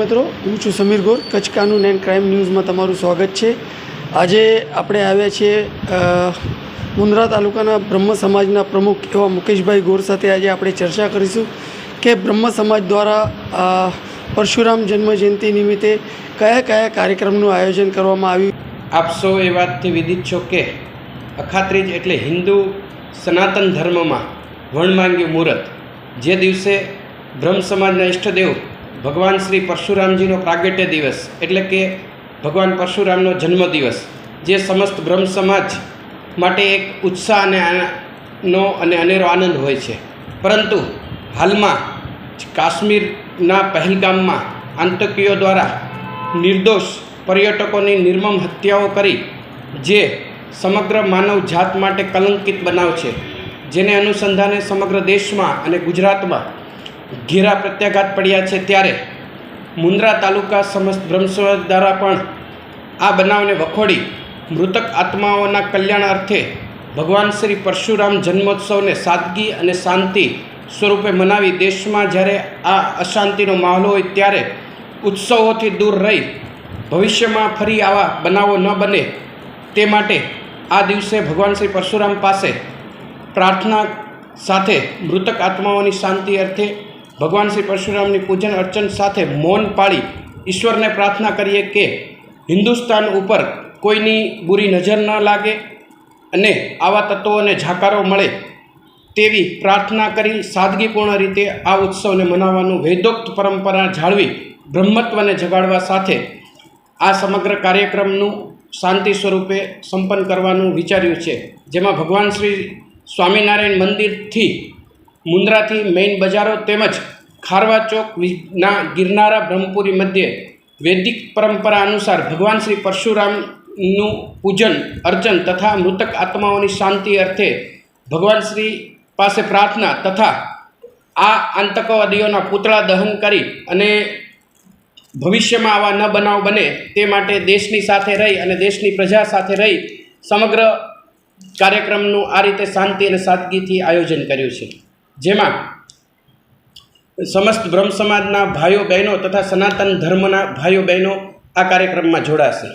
મિત્રો, હું છું સમીર ગોર, કચ્છ કાનૂન એન્ડ ક્રાઇમ ન્યૂઝમાં તમારું સ્વાગત છે. આજે આપણે આવ્યા છીએ મુન્દ્રા તાલુકાના બ્રહ્મ સમાજના પ્રમુખ એવા મુકેશભાઈ ગોર સાથે આજે આપણે ચર્ચા કરીશું કે બ્રહ્મ સમાજ દ્વારા પરશુરામ જન્મજયંતિ નિમિત્તે કયા કયા કાર્યક્રમનું આયોજન કરવામાં આવ્યું? આપ સૌ એ વાતથી વિદિત છો કે અખાત્રીજ એટલે હિન્દુ સનાતન ધર્મમાં વણમાંગ્યું મુહૂર્ત. જે દિવસે બ્રહ્મ સમાજના ઈષ્ટદેવ ભગવાન શ્રી પરશુરામજીનો પ્રાગટ્ય દિવસ એટલે કે ભગવાન પરશુરામનો જન્મદિવસ, જે સમસ્ત બ્રહ્મ સમાજ માટે એક ઉત્સાહ અને નો અને અનેરો આનંદ હોય છે. પરંતુ હાલમાં કાશ્મીરના પહેલગામમાં આતંકીઓ દ્વારા નિર્દોષ પર્યટકોની નિર્મમ હત્યાઓ કરી, જે સમગ્ર માનવ જાત માટે કલંકિત બનાવ છે. જેને અનુસંધાને સમગ્ર દેશમાં અને ગુજરાતમાં ઘેરા પ્રત્યાઘાત પડ્યા છે ત્યારે મુન્દ્રા તાલુકા સમસ્ત બ્રહ્મસમાજ દ્વારા પણ આ બનાવને વખોડી મૃતક આત્માઓના કલ્યાણ અર્થે ભગવાન શ્રી પરશુરામ જન્મોત્સવને સાદગી અને શાંતિ સ્વરૂપે મનાવી દેશમાં જ્યારે આ અશાંતિનો માહોલ હોય ત્યારે ઉત્સવોથી દૂર રહી ભવિષ્યમાં ફરી આવા બનાવો ન બને તે માટે આ દિવસે ભગવાન શ્રી પરશુરામ પાસે પ્રાર્થના સાથે મૃતક આત્માઓની શાંતિ અર્થે ભગવાન શ્રી પરશુરામની પૂજન અર્ચન સાથે મૌન પાળી ઈશ્વરને પ્રાર્થના કરીએ કે હિન્દુસ્તાન ઉપર કોઈની બુરી નજર ન લાગે અને આવા તત્વોને જાકારો મળે તેવી પ્રાર્થના કરી સાદગીપૂર્ણ રીતે આ ઉત્સવને મનાવવાનું વેદોક્ત પરંપરા જાળવી બ્રહ્મત્વને જગાડવા સાથે આ સમગ્ર કાર્યક્રમનું શાંતિ સ્વરૂપે સંપન્ન કરવાનું વિચાર્યું છે. જેમાં ભગવાન શ્રી સ્વામિનારાયણ મંદિરથી મુન્દ્રાથી મેઇન બજારો તેમજ ખારવા ચોક વિ- ના ગિરનારા બ્રહ્મપુરી મધ્યે વૈદિક પરંપરા અનુસાર ભગવાન શ્રી પરશુરામનું પૂજન, અર્ચન તથા મૃતક આત્માઓની શાંતિ અર્થે ભગવાન શ્રી પાસે પ્રાર્થના તથા આ આતંકવાદીઓના પૂતળા દહન કરી અને ભવિષ્યમાં આવા ન બનાવ બને તે માટે દેશની સાથે રહી અને દેશની પ્રજા સાથે રહી સમગ્ર કાર્યક્રમનું આ રીતે શાંતિ અને સાદગીથી આયોજન કર્યું છે. જેમાં સમસ્ત બ્રહ્મ સમાજના ભાઈઓ બહેનો તથા સનાતન ધર્મના ભાઈઓ બહેનો આ કાર્યક્રમમાં જોડાશે.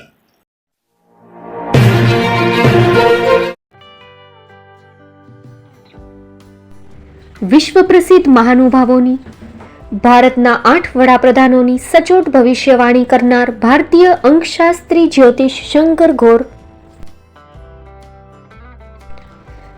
વિશ્વ પ્રસિદ્ધ મહાનુભાવોની, ભારતના આઠ વડાપ્રધાનોની સચોટ ભવિષ્યવાણી કરનાર ભારતીય અંકશાસ્ત્રી જ્યોતિષ શંકર ઘોર